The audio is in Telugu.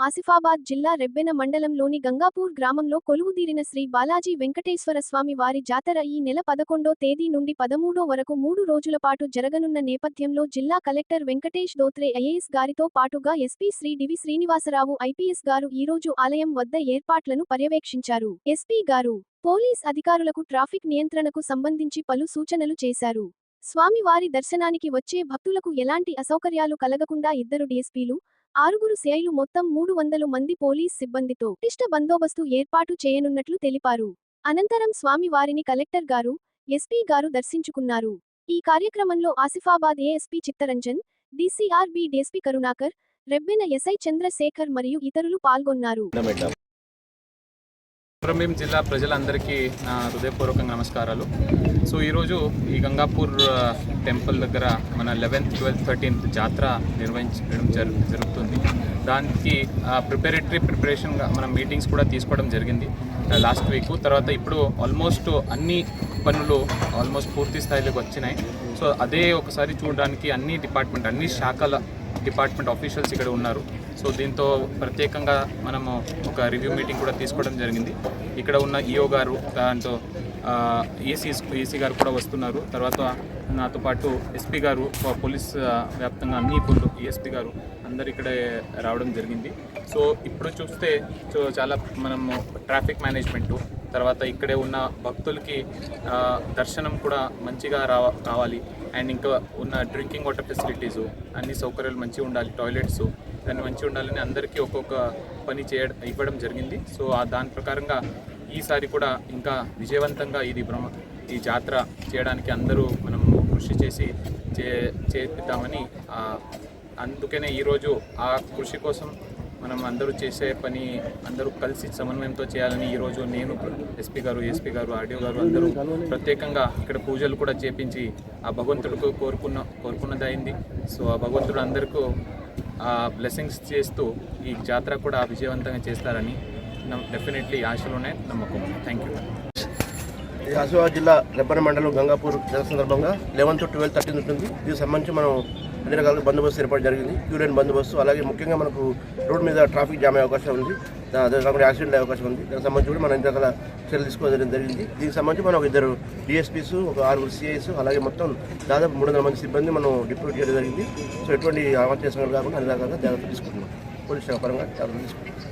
ఆసిఫాబాద్ జిల్లా రెబ్బెన మండలంలోని గంగాపూర్ గ్రామంలో కొలువుదీరిన శ్రీ బాలాజీ వెంకటేశ్వర స్వామి వారి జాతర ఈ నెల పదకొండో తేదీ నుండి పదమూడో వరకు మూడు రోజుల పాటు జరగనున్న నేపథ్యంలో జిల్లా కలెక్టర్ వెంకటేష్ దోత్రే ఐఏఎస్ గారితో పాటుగా SP Shri DV Srinivasa Rao IPS గారు ఈరోజు ఆలయం వద్ద ఏర్పాట్లను పర్యవేక్షించారు. ఎస్పీ గారు పోలీస్ అధికారులకు ట్రాఫిక్ నియంత్రణకు సంబంధించి పలు సూచనలు చేశారు. స్వామివారి దర్శనానికి వచ్చే భక్తులకు ఎలాంటి అసౌకర్యాలు కలగకుండా ఇద్దరు డీఎస్పీలు ఆరుగురు సిఐలు మొత్తం మూడు వందలు మంది పోలీస్ సిబ్బందితో ఇష్ట బందోబస్తు ఏర్పాటు చేయనున్నట్లు తెలిపారు. అనంతరం స్వామివారిని కలెక్టర్ గారు ఎస్పీ గారు దర్శించుకున్నారు. ఈ కార్యక్రమంలో Asifabad ASP Chittaranjan DCRB DSP Karunakar Rebbena SI Chandrashekar మరియు ఇతరులు పాల్గొన్నారు. కొమరంభీం జిల్లా ప్రజలందరికీ నా హృదయపూర్వకంగా నమస్కారాలు. సో ఈరోజు ఈ గంగాపూర్ టెంపుల్ దగ్గర మన లెవెన్త్ ట్వెల్త్ థర్టీన్త్ జాతర నిర్వహించడం జరు జరుగుతుంది. దానికి ప్రిపరేటరీ ప్రిపరేషన్గా మనం మీటింగ్స్ కూడా తీసుకోవడం జరిగింది లాస్ట్ వీక్. తర్వాత ఇప్పుడు ఆల్మోస్ట్ అన్ని పనులు ఆల్మోస్ట్ పూర్తి స్థాయిలోకి వచ్చినాయి. సో అదే ఒకసారి చూడడానికి అన్ని డిపార్ట్మెంట్ అన్ని శాఖల డిపార్ట్మెంట్ ఆఫీషియల్స్ ఇక్కడ ఉన్నారు. సో దీంతో ప్రత్యేకంగా మనము ఒక రివ్యూ మీటింగ్ కూడా తీసుకోవడం జరిగింది. ఇక్కడ ఉన్న ఈఓ గారు దాంతో ఏసీ ఏసీ గారు కూడా వస్తున్నారు. తర్వాత నాతో పాటు ఎస్పీ గారు పోలీస్ వ్యాప్తంగా అన్ని ఇప్పుడు ఈఎస్పీ గారు అందరు ఇక్కడే రావడం జరిగింది. సో ఇప్పుడు చూస్తే సో చాలా మనము ట్రాఫిక్ మేనేజ్మెంటు తర్వాత ఇక్కడే ఉన్న భక్తులకి దర్శనం కూడా మంచిగా రావ కావాలి. అండ్ ఇంకా ఉన్న డ్రింకింగ్ వాటర్ ఫెసిలిటీస్ అన్ని సౌకర్యాలు మంచిగా ఉండాలి. టాయిలెట్స్ దాన్ని మంచిగా ఉండాలని అందరికీ ఒక్కొక్క పని చేయడం ఇవ్వడం జరిగింది. సో ఆ దాని ప్రకారంగా ఈసారి కూడా ఇంకా విజయవంతంగా ఇది బ్రహ్మ ఈ జాతర చేయడానికి అందరూ మనం కృషి చేసి చే చేపిద్దామని అందుకనే ఈరోజు ఆ కృషి కోసం మనం అందరూ చేసే పని అందరూ కలిసి సమన్వయంతో చేయాలని ఈరోజు నేను ఎస్పీ గారు ఎస్పీ గారు ఆర్డీఓ గారు అందరూ ప్రత్యేకంగా ఇక్కడ పూజలు కూడా చేపించి ఆ భగవంతుడికి కోరుకున్న కోరుకున్నది అయింది సో ఆ భగవంతుడు అందరికీ ఆ బ్లెస్సింగ్స్ చేస్తూ ఈ జాతర కూడా విజయవంతంగా చేస్తారని డెఫినెట్లీ ఆశలోనే నమ్మకం థ్యాంక్ యూ ఈ ఆసిఫాబాద్ జిల్లా రెబ్బన మండలం గంగాపూర్ జన సందర్భంగా లెవెన్త్ ట్వెల్వ్ థర్టీన్ ఉంటుంది దీనికి సంబంధించి మనం అన్ని రకాల బందోబస్తు ఏర్పాటు జరిగింది. క్యూలైన్ బందోబస్తు అలాగే ముఖ్యంగా మనకు రోడ్డు మీద ట్రాఫిక్ జామ్ అయ్యే అవకాశం ఉంది. దా- అదే కాకుండా యాక్సిడెంట్ అయ్యే అవకాశం ఉంది. దానికి సంబంధించి కూడా మనం అన్ని రకాల చర్యలు తీసుకోవడం జరిగింది. దీనికి సంబంధించి మనం ఒక ఇద్దరు డిఎస్పీస్ ఒక ఆరుగురు సిఐస్ అలాగే మొత్తం దాదాపు మూడు వందల మంది సిబ్బంది మనం డిప్యూట్ చేయడం జరిగింది. సో ఎటువంటి అవాంఛనీయ కాకుండా అన్ని రకాలుగా జాగ్రత్తలు తీసుకుంటున్నాం. పోలీస్ శాఖ పరంగా జాగ్రత్తలు తీసుకుంటున్నాం.